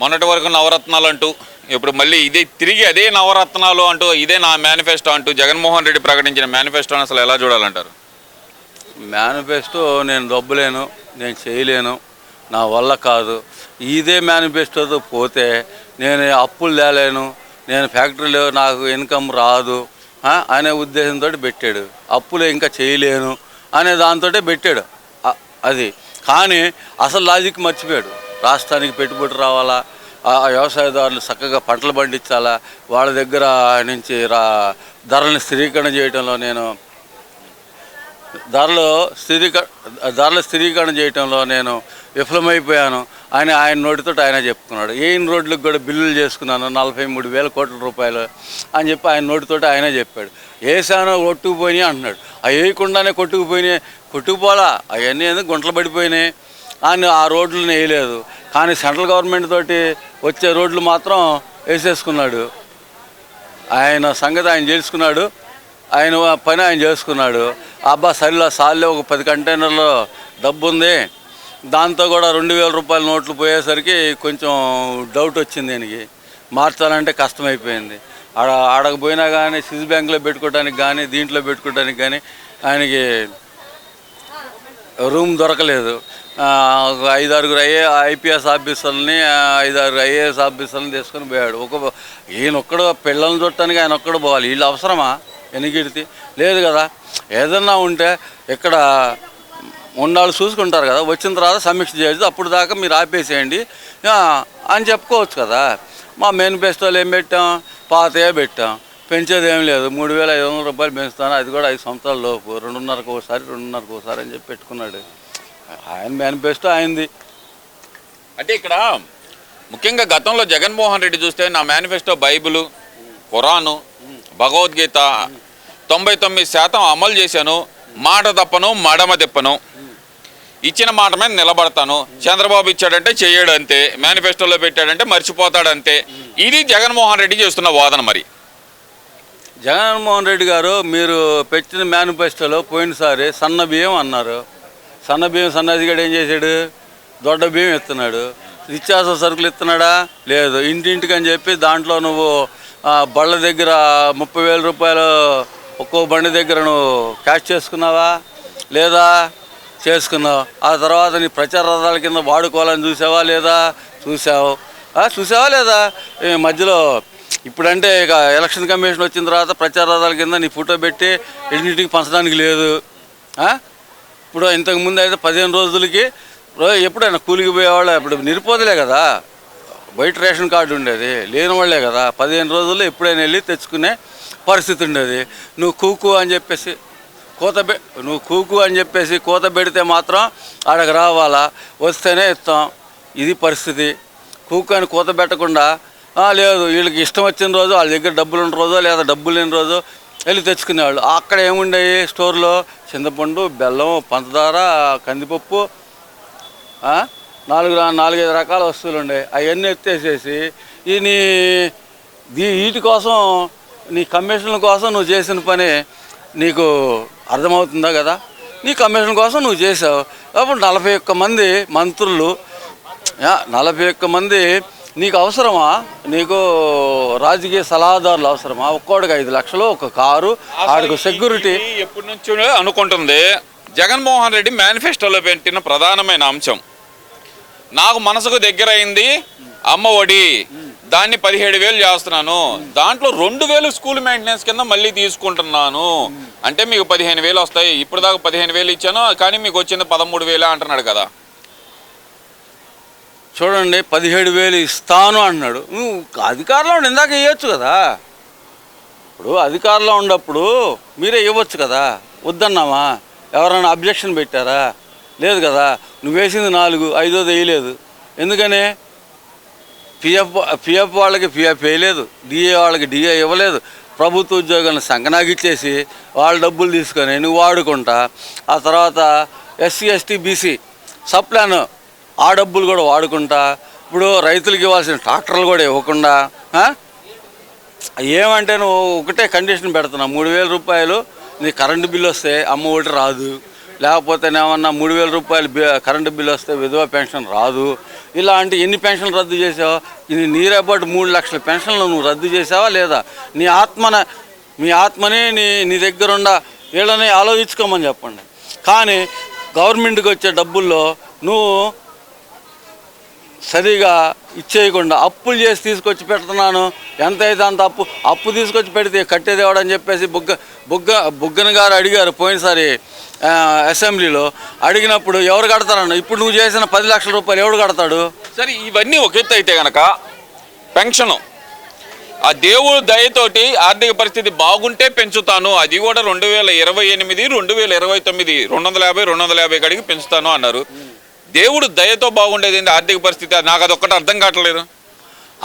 మొన్నటి వరకు నవరత్నాలు అంటూ ఇప్పుడు మళ్ళీ ఇదే తిరిగి అదే నవరత్నాలు అంటూ ఇదే నా మేనిఫెస్టో అంటూ జగన్మోహన్ రెడ్డి ప్రకటించిన మేనిఫెస్టోని అసలు ఎలా చూడాలంటారు? మేనిఫెస్టో నేను దొబ్బలేను నేను చేయలేను నా వల్ల కాదు. ఇదే మేనిఫెస్టోతో పోతే నేను అప్పులు తేలేను నేను ఫ్యాక్టరీలో నాకు ఇన్కమ్ రాదు అనే ఉద్దేశంతో పెట్టాడు. అప్పులు ఇంకా చేయలేను అనే దాంతో పెట్టాడు. అది. కానీ అసలు లాజిక్ మర్చిపోయాడు. రాష్ట్రానికి పెట్టుబడి రావాలా? ఆ వ్యవసాయదారులు చక్కగా పంటలు పండించాలా? వాళ్ళ దగ్గర నుంచి రా ధరలను స్థిరీకరణ చేయడంలో నేను ధరలు స్థిరీక ధరల స్థిరీకరణ చేయటంలో నేను విఫలమైపోయాను. అని ఆయన నోటితో ఆయన చెప్పుకున్నాడు. ఏం రోడ్లకు కూడా బిల్లులు చేసుకున్నాను నలభై మూడు వేల కోట్ల రూపాయలు అని చెప్పి ఆయన నోటితో ఆయన చెప్పాడు. వేసానో కొట్టుకుపోయినాయి అంటున్నాడు. అవి వేయకుండానే కొట్టుకుపోయినాయి. కొట్టుకుపోలా అవన్నీ ఏదో గుంటలు పడిపోయినాయి? అని ఆ రోడ్లను వేయలేదు కానీ సెంట్రల్ గవర్నమెంట్ తోటి వచ్చే రోడ్లు మాత్రం వేసేసుకున్నాడు. ఆయన సంగతి ఆయన చేసుకున్నాడు ఆయన పని ఆయన చేసుకున్నాడు. అబ్బా సరిలో సార్లే ఒక పది కంటైనర్లో డబ్బు ఉంది. దాంతో కూడా రెండు వేల రూపాయల నోట్లు పోయేసరికి కొంచెం డౌట్ వచ్చింది దీనికి మార్చాలంటే కష్టమైపోయింది. ఆడ ఆడకపోయినా కానీ స్విస్ బ్యాంక్లో పెట్టుకోవడానికి కానీ దీంట్లో పెట్టుకోవడానికి కానీ ఆయనకి రూమ్ దొరకలేదు. ఐదారుగురు ఐఏ ఐపీఎస్ ఆఫీసర్ని ఆ, ఐదారుగురు ఐఏఎస్ ఆఫీసర్ని తీసుకొని పోయాడు. ఒక ఈయన ఒక్కడు పిల్లల్ని చూడటానికి ఆయన ఒక్కడు పోవాలి. వీళ్ళు అవసరమా? ఎనిగిడితే లేదు కదా. ఏదన్నా ఉంటే ఇక్కడ ఉండాలి చూసుకుంటారు కదా. వచ్చిన తర్వాత సమీక్ష చేయొచ్చు అప్పుడు దాకా మీరు ఆపేసేయండి. అని చెప్పుకోవచ్చు కదా. మా మేనిఫెస్టోలు ఏం పెట్టాం? పాతయే పెట్టాం. పెంచేది ఏం లేదు. మూడు వేల ఐదు వందల రూపాయలు పెంచుతాను. అది కూడా ఐదు సంవత్సరాల లోపు. రెండున్నరకు ఒకసారి రెండున్నరకు ఒకసారి అని చెప్పి పెట్టుకున్నాడు. ఆయన మేనిఫెస్టో ఆయనది అంటే ఇక్కడ ముఖ్యంగా గతంలో జగన్మోహన్ రెడ్డి చూస్తే నా మేనిఫెస్టో బైబిల్ ఖురాను భగవద్గీత తొంభై తొమ్మిది శాతం అమలు చేశాను. మాట తప్పను మడమ తిప్పను. ఇచ్చిన మాట మీద నిలబడతాను. చంద్రబాబు ఇచ్చాడంటే చేయడు అంతే మేనిఫెస్టోలో పెట్టాడంటే మర్చిపోతాడు అంతే. ఇది జగన్మోహన్ రెడ్డి చేస్తున్న వాదన మరి. జగన్మోహన్ రెడ్డి గారు మీరు పెట్టిన మేనిఫెస్టోలో పోయినసారి సన్న బియ్యం అన్నారు. సన్న బియ్యం సన్నదిగాడు ఏం చేశాడు? దొడ్డ బియ్యం ఇస్తున్నాడు నిత్యావసర సరుకులు ఇస్తున్నాడా లేదు. ఇంటింటికి అని చెప్పి దాంట్లో నువ్వు బళ్ళ దగ్గర ముప్పై వేల రూపాయలు ఒక్కో బండి దగ్గర నువ్వు క్యాష్ చేసుకున్నావా? లేదా? చేసుకున్నావు. ఆ తర్వాత నీ ప్రచార రథాల కింద వాడుకోవాలని చూసావా? లేదా? చూసావు. చూసావా లేదా? మధ్యలో ఇప్పుడంటే ఇక ఎలక్షన్ కమిషన్ వచ్చిన తర్వాత ప్రచార రథాల కింద నీ ఫోటో పెట్టి ఇంటింటికి పంచడానికి లేదు. ఇప్పుడు ఇంతకు ముందు అయితే పదిహేను రోజులకి ఎప్పుడైనా కూలికి పోయేవాళ్ళు ఇప్పుడు నిరుపోదులే కదా. బయట రేషన్ కార్డు ఉండేది లేని వాళ్ళే కదా. పదిహేను రోజుల్లో ఎప్పుడైనా వెళ్ళి తెచ్చుకునే పరిస్థితి ఉండేది. నువ్వు కూకు అని చెప్పేసి కోత పె నువ్వు కూకు అని చెప్పేసి కోత పెడితే మాత్రం ఆడకు రావాలా? వస్తేనే ఇస్తాం. ఇది పరిస్థితి. కూకు అని కోత పెట్టకుండా లేదు వీళ్ళకి ఇష్టం వచ్చిన రోజు వాళ్ళ దగ్గర డబ్బులు ఉన్న రోజు లేదా డబ్బులు లేని రోజు వెళ్ళి తెచ్చుకునేవాళ్ళు. అక్కడ ఏముండేవి స్టోర్లో చింతపండు బెల్లం పంచదార కందిపప్పు నాలుగు నాలుగైదు రకాల వస్తువులు ఉండేవి అవన్నీ ఎత్తేసేసి ఈ నీ దీ- వీటి కోసం నీ కమిషన్ల కోసం నువ్వు చేసిన పని నీకు అర్థమవుతుందా కదా? నీ కమిషన్ కోసం నువ్వు చేసావు. అప్పుడు నలభై ఒక్క మంది మంత్రులు నలభై ఒక్క మంది నీకు అవసరమా? నీకు రాజకీయ సలహాదారులు అవసరమా? ఒక్కోడికి ఐదు లక్షలు ఒక కారు ఆడికి సెక్యూరిటీ ఎప్పటి నుంచో అనుకుంటుంది జగన్మోహన్ రెడ్డి మేనిఫెస్టోలో పెట్టిన ప్రధానమైన అంశం. నాకు మనసుకు దగ్గర అయింది అమ్మ ఒడి దాన్ని పదిహేడు వేలు చేస్తున్నాను. దాంట్లో రెండు వేలు స్కూల్ మెయింటెనెన్స్ కింద మళ్ళీ తీసుకుంటున్నాను. అంటే మీకు పదిహేను వేలు వస్తాయి ఇప్పుడు దాకా పదిహేను వేలు ఇచ్చాను కానీ మీకు వచ్చింది పదమూడు వేలే అంటున్నాడు కదా. చూడండి పదిహేడు వేలు ఇస్తాను అంటున్నాడు. నువ్వు అధికారంలో ఉండి ఇందాక ఇవ్వచ్చు కదా. ఇప్పుడు అధికారంలో ఉన్నప్పుడు మీరే ఇవ్వచ్చు కదా. వద్దన్నామా? ఎవరైనా అబ్జెక్షన్ పెట్టారా? లేదు కదా. నువ్వు వేసింది నాలుగు ఐదోది వేయలేదు. ఎందుకని? పిఎఫ్ పిఎఫ్ వాళ్ళకి పిఎఫ్ వేయలేదు. డిఏ వాళ్ళకి డిఏ ఇవ్వలేదు. ప్రభుత్వ ఉద్యోగాలను సంకనాగిచ్చేసి వాళ్ళ డబ్బులు తీసుకొని నువ్వు వాడుకుంటా. ఆ తర్వాత ఎస్సీ ఎస్టీ బీసీ సప్లాను ఆ డబ్బులు కూడా వాడుకుంటా. ఇప్పుడు రైతులకు ఇవ్వాల్సిన ట్రాక్టర్లు కూడా ఇవ్వకుండా ఏమంటే నువ్వు ఒకటే కండిషన్ పెడుతున్నావు మూడు వేల రూపాయలు నీ కరెంటు బిల్లు వస్తే అమ్మ ఒకటి రాదు. లేకపోతే ఏమన్నా మూడు వేల రూపాయలు కరెంటు బిల్లు వస్తే విధవ పెన్షన్ రాదు. ఇలాంటి ఎన్ని పెన్షన్లు రద్దు చేసావు ఇది నీరేపాటు మూడు లక్షల పెన్షన్లు నువ్వు రద్దు చేసావా లేదా? నీ ఆత్మన మీ ఆత్మని నీ నీ దగ్గర ఉన్న వీళ్ళని ఆలోచించుకోమని చెప్పండి. కానీ గవర్నమెంట్కి వచ్చే డబ్బుల్లో నువ్వు సరిగా ఇచ్చేయకుండా అప్పులు చేసి తీసుకొచ్చి పెడుతున్నాను. ఎంత అయితే అంత అప్పు అప్పు తీసుకొచ్చి పెడితే కట్టేది ఎవడని చెప్పేసి బుగ్గ బుగ్గ బుగ్గన గారు అడిగారు పోయినసారి అసెంబ్లీలో. అడిగినప్పుడు ఎవరు కడతారన్న? ఇప్పుడు నువ్వు చేసిన పది లక్షల రూపాయలు ఎవడు కడతాడు? సరే ఇవన్నీ ఒక ఎత్తు అయితే కనుక పెన్షను. ఆ దేవుడు దయతోటి ఆర్థిక పరిస్థితి బాగుంటే పెంచుతాను. అది కూడా రెండు వేల ఇరవై ఎనిమిది రెండు వేల ఇరవై తొమ్మిది రెండు వందల యాభై రెండు వందల యాభై కడిగి పెంచుతాను అన్నారు. దేవుడు దయతో బాగుండేది ఏంటి? ఆర్థిక పరిస్థితి? నాకు అదొక్కటి అర్థం కావట్లేదు.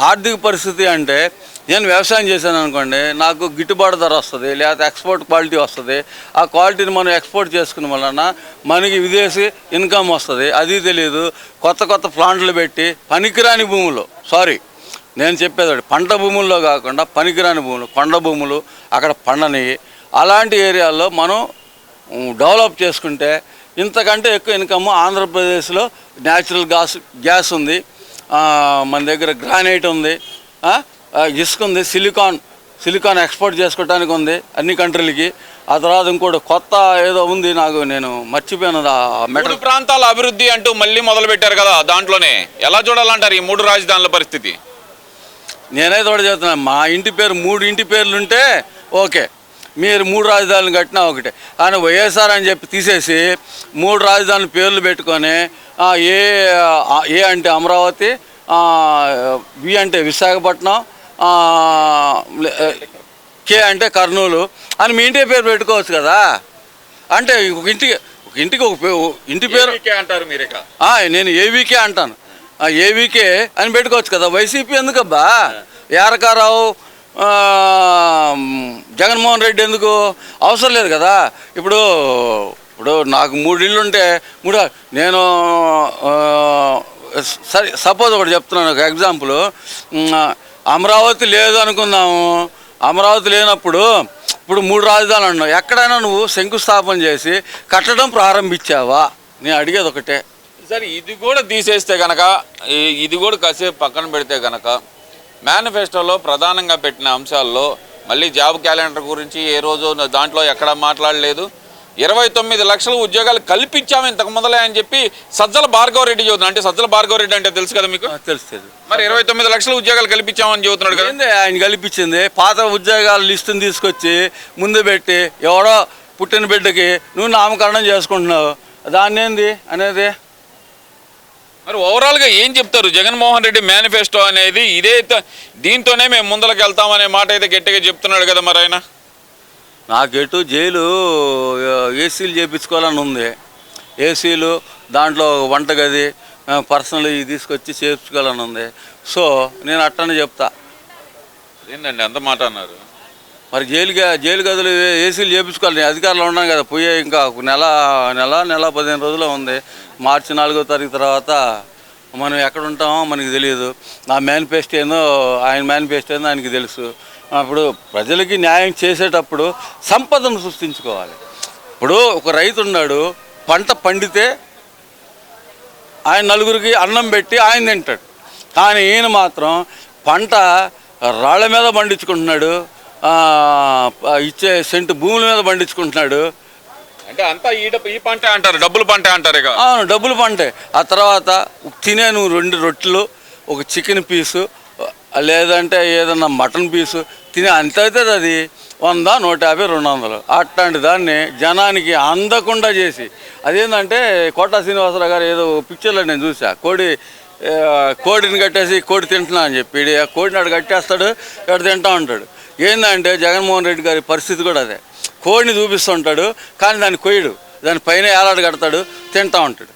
ఆర్థిక పరిస్థితి అంటే నేను వ్యవసాయం చేశాను అనుకోండి నాకు గిట్టుబాటు ధర వస్తుంది లేకపోతే ఎక్స్పోర్ట్ క్వాలిటీ వస్తుంది. ఆ క్వాలిటీని మనం ఎక్స్పోర్ట్ చేసుకున్న వలన మనకి విదేశీ ఇన్కమ్ వస్తుంది. అది తెలియదు కొత్త కొత్త ప్లాంట్లు పెట్టి పనికిరాని భూములు. సారీ నేను చెప్పేది పంట భూముల్లో కాకుండా పనికిరాని భూములు కొండ భూములు అక్కడ పండని అలాంటి ఏరియాల్లో మనం డెవలప్ చేసుకుంటే ఇంతకంటే ఎక్కువ ఇన్కమ్ ఆంధ్రప్రదేశ్లో న్యాచురల్ గ్యాస్ గ్యాస్ ఉంది. మన దగ్గర గ్రానైట్ ఉంది. ఇసుక ఉంది. సిలికాన్ సిలికాన్ ఎక్స్పోర్ట్ చేసుకోవడానికి ఉంది అన్ని కంట్రీలకి. ఆ తర్వాత ఇంకోటి కొత్త ఏదో ఉంది నాకు నేను మర్చిపోయాను ఆ మెటల్. ప్రాంతాల అభివృద్ధి అంటూ మళ్ళీ మొదలు పెట్టారు కదా దాంట్లోనే. ఎలా చూడాలంటారు ఈ మూడు రాజధానుల పరిస్థితి? నేనైతే ఒకటి చెప్తున్నాను మా ఇంటి పేరు మూడు ఇంటి పేర్లు ఉంటే ఓకే. మీరు మూడు రాజధానులు కట్టినా ఒకటే. కానీ వైఎస్ఆర్ అని చెప్పి తీసేసి మూడు రాజధానుల పేర్లు పెట్టుకొని ఏ ఏ అంటే అమరావతి వి అంటే విశాఖపట్నం కే అంటే కర్నూలు అని మీ ఇంటి పేరు పెట్టుకోవచ్చు కదా. అంటే ఒక ఇంటికి ఒక ఇంటికి ఒక ఇంటి పేరు అంటారు మీరు నేను ఏవీకే అంటాను. ఏవీకే అని పెట్టుకోవచ్చు కదా. వైసీపీ ఎందుకబ్బా? ఏరకారావు ఆ, జగన్మోహన్ రెడ్డి ఎందుకు? అవసరం లేదు కదా. ఇప్పుడు ఇప్పుడు నాకు మూడు ఇళ్ళు ఉంటే మూడు నేను సరే సపోజ్ ఒకటి చెప్తున్నాను ఒక ఎగ్జాంపుల్ అమరావతి లేదు అనుకుందాము. అమరావతి లేనప్పుడు ఇప్పుడు మూడు రాజధానులు అన్నావు ఎక్కడైనా నువ్వు శంకుస్థాపన చేసి కట్టడం ప్రారంభించావా? నేను అడిగేది ఒకటే. సరే ఇది కూడా తీసేస్తే కనుక ఇది కూడా కాసేపు పక్కన పెడితే కనుక మేనిఫెస్టోలో ప్రధానంగా పెట్టిన అంశాల్లో మళ్ళీ జాబ్ క్యాలెండర్ గురించి ఏ రోజు దాంట్లో ఎక్కడ మాట్లాడలేదు. ఇరవై తొమ్మిది లక్షల ఉద్యోగాలు కల్పించాము ఇంతకు మొదలే అని చెప్పి సజ్జల భార్గవ రెడ్డి చదువుతున్నాడు. అంటే సజ్జల భార్గవ రెడ్డి అంటే తెలుసు కదా మీకు? ఆ, తెలుస్తుంది మరి ఇరవై తొమ్మిది లక్షల ఉద్యోగాలు కల్పించామని చెబుతున్నాడు కదా. ఆయన కల్పించింది? పాత ఉద్యోగాల లిస్టుని తీసుకొచ్చి ముందు పెట్టి ఎవడో పుట్టిన బిడ్డకి నువ్వు నామకరణం చేసుకుంటున్నావు. దాన్ని ఏంది అనేది? మరి ఓవరాల్గా ఏం చెప్తారు? జగన్మోహన్ రెడ్డి మేనిఫెస్టో అనేది ఇదే దీంతోనే మేము ముందరకు వెళ్తామనే మాట అయితే గట్టిగా చెప్తున్నాడు కదా మరి ఆయన. నాకెటు జైలు ఏసీలు చేయించుకోవాలని ఉంది. ఏసీలు దాంట్లో వంటగది పర్సనల్ ఇవి తీసుకొచ్చి చేయించుకోవాలని ఉంది. సో నేను అట్టనే చెప్తా. ఏందండి అంత మాట అన్నారు? మరి జైలు జైలు గదులు ఏసీలు చేయించుకోవాలి నేను అధికారంలో ఉన్నాను కదా పోయే ఇంకా ఒక నెల నెల నెల పదిహేను రోజులు ఉంది. మార్చి నాలుగో తారీఖు తర్వాత మనం ఎక్కడ ఉంటామో మనకి తెలియదు. నా మేనిఫెస్టో ఏందో ఆయన మేనిఫెస్టో ఏందో ఆయనకి తెలుసు. అప్పుడు ప్రజలకి న్యాయం చేసేటప్పుడు సంపదను సృష్టించుకోవాలి. ఇప్పుడు ఒక రైతు ఉన్నాడు పంట పండితే ఆయన నలుగురికి అన్నం పెట్టి ఆయన తింటాడు. కానీ ఈయన మాత్రం పంట రాళ్ళ మీద పండించుకుంటున్నాడు. ఇచ్చే సెంటు భూముల మీద పండించుకుంటున్నాడు. అంటే అంతా ఈడ ఈ పంట అంటారు డబ్బులు పంట అంటారు ఇక. అవును డబ్బులు పంటే. ఆ తర్వాత తినే నువ్వు రెండు రొట్టెలు ఒక చికెన్ పీసు లేదంటే ఏదన్నా మటన్ పీసు తినే అంత అవుతుంది అది. వంద నూట యాభై రెండు వందలు. అట్లాంటి దాన్ని జనానికి అందకుండా చేసి. అదేంటంటే కోటా శ్రీనివాసరావు గారు ఏదో పిక్చర్లో నేను చూసా. కోడి కోడిని కట్టేసి కోడి తింటున్నా అని చెప్పి. కోడిని ఆడు కట్టేస్తాడు ఇక్కడ తింటా ఉంటాడు. ఏంటంటే జగన్మోహన్ రెడ్డి గారి పరిస్థితి కూడా అదే. కోడిని చూపిస్తుంటాడు కానీ దాన్ని కొయ్యడు. దాని పైన ఏలాడు కడతాడు తింటా ఉంటాడు.